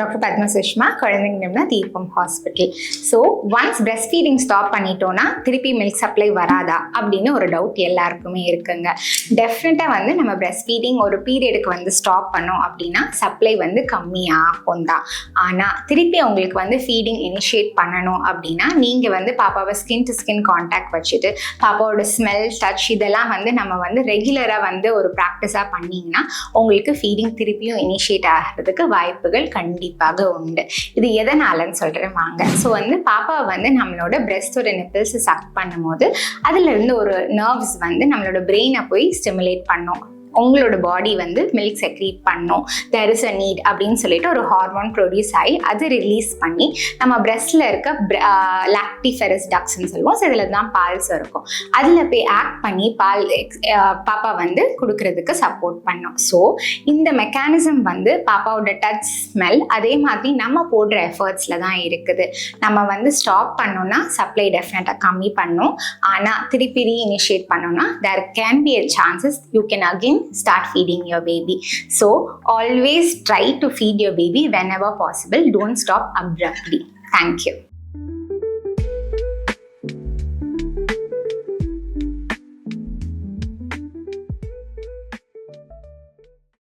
Doctor Padma Sushma குழந்தைங்க நிமிடம் Deepam hospital so once breast feeding stop பண்ணிட்டோன்னா திருப்பி மில்க் சப்ளை வராதா? அப்படின்னு ஒரு டவுட் எல்லாருக்குமே இருக்குங்க. டெஃபினட்டாக வந்து நம்ம பிரெஸ்ட் ஃபீடிங் ஒரு பீரியடுக்கு வந்து ஸ்டாப் பண்ணோம் அப்படின்னா சப்ளை வந்து கம்மியாகும் தான். ஆனால் திருப்பி உங்களுக்கு வந்து ஃபீடிங் இனிஷியேட் பண்ணணும் அப்படின்னா நீங்கள் வந்து பாப்பாவை ஸ்கின் டு ஸ்கின் காண்டாக்ட் வச்சுட்டு பாப்பாவோட ஸ்மெல் டச் இதெல்லாம் வந்து நம்ம வந்து ரெகுலராக வந்து ஒரு ப்ராக்டிஸாக பண்ணிங்கன்னா உங்களுக்கு ஃபீடிங் திருப்பியும் இனிஷியேட் ஆகிறதுக்கு வாய்ப்புகள் கண்டிப்பாக உண்டு. இது எதனாலன்னு சொல்கிறேன் வாங்க. ஸோ வந்து பாப்பா வந்து நம்மளோட பிரஸ்டோட நிப்பிள்ஸ் சக் பண்ணும்போது அதுல இருந்து ஒரு நர்வ்ஸ் வந்து நம்மளோட பிரெயினை போய் ஸ்டிமுலேட் பண்ணும். உங்களோட பாடி வந்து மில்க் செக்ரீட் பண்ணும். தெர் இஸ் அ நீட் அப்படின்னு சொல்லிட்டு ஒரு ஹார்மோன் ப்ரொடியூஸ் ஆகி அது ரிலீஸ் பண்ணி நம்ம பிரெஸ்ட்ல இருக்க லாக்டிஃபெரஸ் டக்ஸ்ன்னு சொல்லுவோம். ஸோ இதில் தான் பால்ஸ் இருக்கும். அதில் போய் ஆக்ட் பண்ணி பால் பாப்பா வந்து கொடுக்கறதுக்கு சப்போர்ட் பண்ணும். ஸோ இந்த மெக்கானிசம் வந்து பாப்பாவோட டச் ஸ்மெல் அதே மாதிரி நம்ம போடுற எஃபர்ட்ஸில் தான் இருக்குது. நம்ம வந்து ஸ்டாப் பண்ணோம்னா சப்ளை டெஃபினட்டாக கம்மி பண்ணும். ஆனால் திருப்பி ரீஇனிஷியேட் பண்ணோம்னா there can be a chances you can again start feeding your baby. So always try to feed your baby whenever possible. Don't stop abruptly. Thank you.